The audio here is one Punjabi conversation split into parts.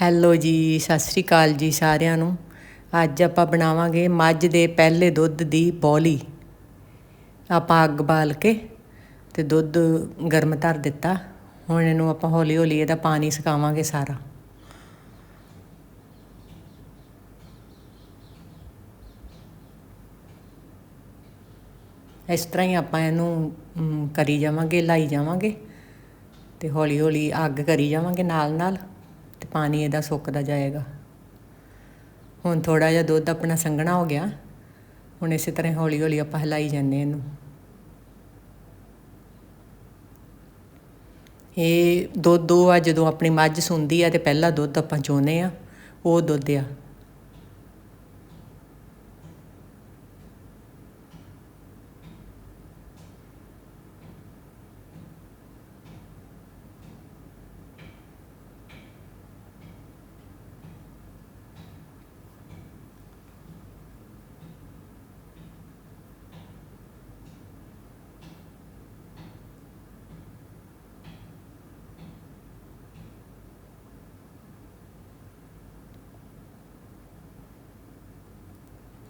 ਹੈਲੋ ਜੀ, ਸਤਿ ਸ੍ਰੀ ਅਕਾਲ ਜੀ ਸਾਰਿਆਂ ਨੂੰ। ਅੱਜ ਆਪਾਂ ਬਣਾਵਾਂਗੇ ਮੱਝ ਦੇ ਪਹਿਲੇ ਦੁੱਧ ਦੀ ਬੌਲੀ। ਆਪਾਂ ਅੱਗ ਬਾਲ ਕੇ ਤੇ ਦੁੱਧ ਗਰਮ ਧਰ ਦਿੱਤਾ। ਹੁਣ ਇਹਨੂੰ ਆਪਾਂ ਹੌਲੀ ਹੌਲੀ ਇਹਦਾ ਪਾਣੀ ਸੁਕਾਵਾਂਗੇ ਸਾਰਾ। ਇਸ ਤਰ੍ਹਾਂ ਹੀ ਆਪਾਂ ਇਹਨੂੰ ਕਰੀ ਜਾਵਾਂਗੇ, ਲਾਈ ਜਾਵਾਂਗੇ। ਤੇ ਹੌਲੀ ਹੌਲੀ ਅੱਗ ਕਰੀ ਜਾਵਾਂਗੇ ਨਾਲ ਨਾਲ ਤੇ ਪਾਣੀ ਇਹਦਾ ਸੁੱਕਦਾ ਜਾਏਗਾ। ਹੁਣ ਥੋੜਾ ਜਿਹਾ ਦੁੱਧ ਆਪਣਾ ਸੰਘਣਾ ਹੋ ਗਿਆ। ਹੁਣ ਇਸੇ ਤਰ੍ਹਾਂ ਹੌਲੀ ਹੌਲੀ ਆਪਾਂ ਹਿਲਾਈ ਜਾਂਦੇ ਇਹਨੂੰ। ਇਹ ਦੁੱਧ ਉਹ ਆ ਜਦੋਂ ਆਪਣੀ ਮੱਝ ਸੁੰਦੀ ਆ ਤੇ ਪਹਿਲਾ ਦੁੱਧ ਆਪਾਂ ਚੋਨੇ ਆ, ਉਹ ਦੁੱਧ ਆ।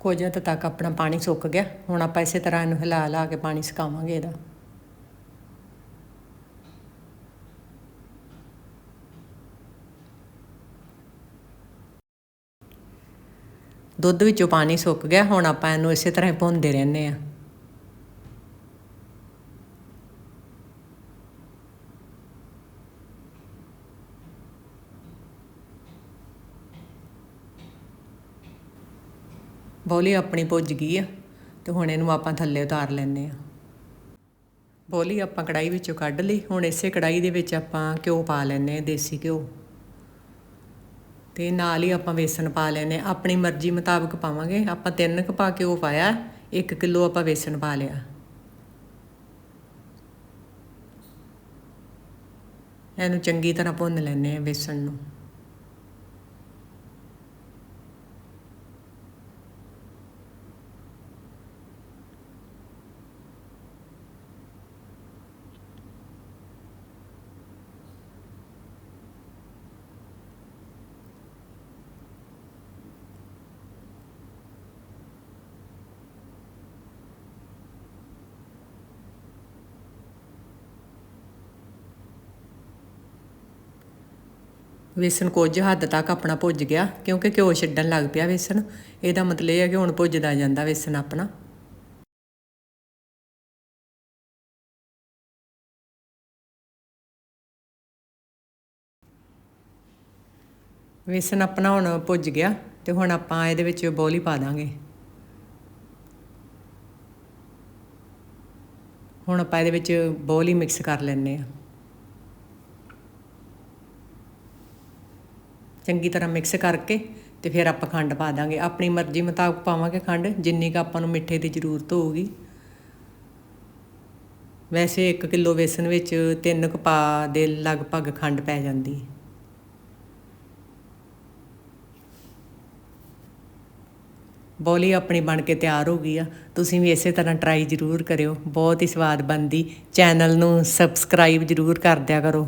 ਕੁਝ ਹੱਦ ਤੱਕ ਆਪਣਾ ਪਾਣੀ ਸੁੱਕ ਗਿਆ। ਹੁਣ ਆਪਾਂ ਇਸੇ ਤਰ੍ਹਾਂ ਇਹਨੂੰ ਹਿਲਾ ਲਾ ਕੇ ਪਾਣੀ ਸੁਕਾਵਾਂਗੇ ਇਹਦਾ। ਦੁੱਧ ਵਿੱਚੋਂ ਪਾਣੀ ਸੁੱਕ ਗਿਆ। ਹੁਣ ਆਪਾਂ ਇਹਨੂੰ ਇਸੇ ਤਰ੍ਹਾਂ ਹੀ ਭੁੰਨਦੇ ਰਹਿੰਦੇ ਆ ਬੋਲੀ ਆਪਣੀ ਭੁੱਜ ਗਈ ਆ, ਤੇ ਹੁਣ ਇਹਨੂੰ ਆਪਾਂ ਥੱਲੇ ਉਤਾਰ ਲੈਂਦੇ ਆ। ਬੋਲੀ ਆਪਾਂ ਕੜਾਈ ਵਿੱਚੋਂ ਕੱਢ ਲਈ, ਹੁਣ ਇਸੇ ਕੜਾਈ ਦੇ ਵਿੱਚ ਆਪਾਂ ਘਿਓ ਪਾ ਲੈਂਦੇ ਆ, ਦੇਸੀ ਘਿਓ। ਤੇ ਨਾਲ ਹੀ ਆਪਾਂ ਵੇਸਣ ਪਾ ਲੈਨੇ ਆਪਣੀ ਮਰਜ਼ੀ ਮੁਤਾਬਕ ਪਾਵਾਂਗੇ। ਆਪਾਂ ਤਿੰਨ ਕੁ ਪਾ ਘਿਓ ਪਾਇਆ 1 ਕਿਲੋ ਆਪਾਂ ਵੇਸਣ ਪਾ ਲਿਆ। ਇਹਨੂੰ ਚੰਗੀ ਤਰ੍ਹਾਂ ਭੁੰਨ ਲੈਨੇ ਆ ਵੇਸਣ ਨੂੰ। ਵੇਸਣ ਕੁਝ ਹੱਦ ਤੱਕ ਆਪਣਾ ਭੁੱਜ ਗਿਆ, ਕਿਉਂਕਿ ਘਿਓ ਛੱਡਣ ਲੱਗ ਪਿਆ ਵੇਸਣ। ਇਹਦਾ ਮਤਲਬ ਇਹ ਹੈ ਕਿ ਹੁਣ ਭੁੱਜਦਾ ਜਾਂਦਾ ਵੇਸਣ ਆਪਣਾ। ਵੇਸਣ ਆਪਣਾ ਹੁਣ ਭੁੱਜ ਗਿਆ ਤੇ ਹੁਣ ਆਪਾਂ ਇਹਦੇ ਵਿੱਚ ਬੋਲੀ ਪਾ ਦਾਂਗੇ। ਹੁਣ ਆਪਾਂ ਇਹਦੇ ਵਿੱਚ ਬੋਲੀ ਮਿਕਸ ਕਰ ਲੈਣੇ ਆ ਚੰਗੀ ਤਰ੍ਹਾਂ ਮਿਕਸ ਕਰਕੇ ਤੇ ਫਿਰ ਆਪਾਂ ਖੰਡ ਪਾ ਦਾਂਗੇ। ਆਪਣੀ ਮਰਜ਼ੀ ਮੁਤਾਬਕ ਪਾਵਾਂਗੇ ਖੰਡ, ਜਿੰਨੀ ਕੁ ਆਪਾਂ ਨੂੰ ਮਿੱਠੇ ਦੀ ਜ਼ਰੂਰਤ ਹੋਊਗੀ। ਵੈਸੇ 1 ਕਿਲੋ ਵੇਸਣ ਵਿੱਚ 3 ਕੁ ਦੇ ਲਗਭਗ ਖੰਡ ਪੈ ਜਾਂਦੀ ਹੈ। ਬੋਲੀ ਆਪਣੀ ਬਣ ਕੇ ਤਿਆਰ ਹੋ ਗਈ ਆ। ਤੁਸੀਂ ਵੀ ਇਸੇ ਤਰ੍ਹਾਂ ਟਰਾਈ ਜ਼ਰੂਰ ਕਰਿਓ। ਬਹੁਤ ਹੀ ਸਵਾਦ ਬਣਦੀ। ਚੈਨਲ ਨੂੰ ਸਬਸਕ੍ਰਾਈਬ ਜ਼ਰੂਰ ਕਰ ਦਿਆ ਕਰੋ।